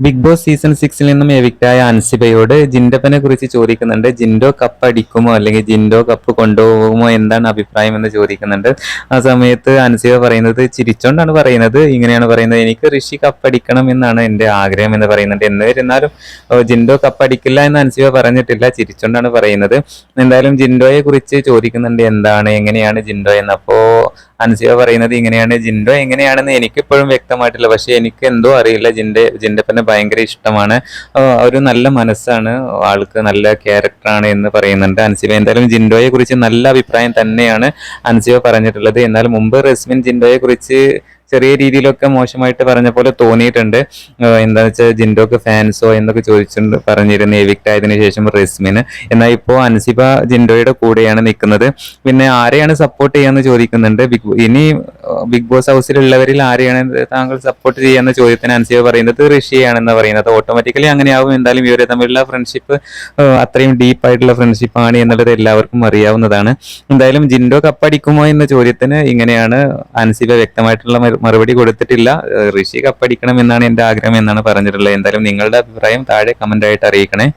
Big boss season സിക്സിൽ നിന്നും എവിക്റ്റായ അൻസിബയോട് ജിൻഡപ്പനെ കുറിച്ച് ചോദിക്കുന്നുണ്ട്. ജിൻഡോ കപ്പ് അടിക്കുമോ? അല്ലെങ്കിൽ ജിൻഡോ കപ്പ് കൊണ്ടുപോകുമോ? എന്താണ് അഭിപ്രായം എന്ന് ചോദിക്കുന്നുണ്ട്. ആ സമയത്ത് അൻസിബ പറയുന്നത് ചിരിച്ചോണ്ടാണ് പറയുന്നത്. ഇങ്ങനെയാണ് പറയുന്നത്. എനിക്ക് ഋഷി കപ്പ് അടിക്കണം എന്നാണ് എന്റെ ആഗ്രഹം എന്ന് പറയുന്നുണ്ട്. എന്നിരുന്നാലും ജിൻഡോ കപ്പ് അടിക്കില്ല എന്ന് അൻസിബ പറഞ്ഞിട്ടില്ല. ചിരിച്ചോണ്ടാണ് പറയുന്നത്. എന്തായാലും ജിൻഡോയെ കുറിച്ച് ചോദിക്കുന്നുണ്ട്. എന്താണ് എങ്ങനെയാണ് ജിൻഡോ എന്ന്. അപ്പോൾ അൻസിബ പറയുന്നത് ഇങ്ങനെയാണ്. ജിൻഡോ എങ്ങനെയാണെന്ന് എനിക്കിപ്പോഴും വ്യക്തമായിട്ടില്ല. പക്ഷേ എനിക്ക് എന്തോ അറിയില്ല. ജിൻഡെ ജിൻഡപ്പനെ ഭയങ്കര ഇഷ്ടമാണ്. ഒരു നല്ല മനസ്സാണ് ആൾക്ക് നല്ല ക്യാരക്ടറാണ് എന്ന് പറയുന്നുണ്ട് അൻസിബ. എന്തായാലും ജിൻഡോയെ കുറിച്ച് നല്ല അഭിപ്രായം തന്നെയാണ് അൻസിബ പറഞ്ഞിട്ടുള്ളത്. എന്നാൽ മുമ്പ് റസ്മിൻ ജിൻഡോയെ കുറിച്ച് ചെറിയ രീതിയിലൊക്കെ മോശമായിട്ട് പറഞ്ഞ പോലെ തോന്നിയിട്ടുണ്ട്. എന്താ വെച്ചാൽ ജിൻഡോക്ക് ഫാൻസോ എന്നൊക്കെ ചോദിച്ചിട്ടുണ്ട് പറഞ്ഞിരുന്നു എവിക്ട് ആയതിനു ശേഷം റെസ്മിന്. എന്നാൽ ഇപ്പോൾ അൻസിബ ജിൻഡോയുടെ കൂടെയാണ് നിൽക്കുന്നത്. പിന്നെ ആരെയാണ് സപ്പോർട്ട് ചെയ്യാന്ന് ചോദിക്കുന്നുണ്ട്. ഇനി ബിഗ് ബോസ് ഹൗസിലുള്ളവരിൽ ആരെയാണ് താങ്കൾ സപ്പോർട്ട് ചെയ്യുന്ന ചോദ്യത്തിന് അൻസിബ പറയുന്നത് ഋഷിയാണെന്ന് പറയുന്നത്. ഓട്ടോമാറ്റിക്കലി അങ്ങനെയാവും. എന്തായാലും ഇവരെ തമ്മിലുള്ള ഫ്രണ്ട്ഷിപ്പ് അത്രയും ഡീപ്പ് ആയിട്ടുള്ള ഫ്രണ്ട്ഷിപ്പ് ആണ് എന്നുള്ളത് എല്ലാവർക്കും അറിയാവുന്നതാണ്. എന്തായാലും ജിൻഡോ കപ്പടിക്കുമോ എന്ന ചോദ്യത്തിന് ഇങ്ങനെയാണ് അൻസിബ വ്യക്തമായിട്ടുള്ള മറുപടി കൊടുത്തിട്ടില്ല. ഋഷി കപ്പടിക്കണം എന്നാണ് എന്റെ ആഗ്രഹം എന്നാണ് പറഞ്ഞിട്ടുള്ളത്. എന്തായാലും നിങ്ങളുടെ അഭിപ്രായം താഴെ കമന്റ് ആയിട്ട് അറിയിക്കണേ.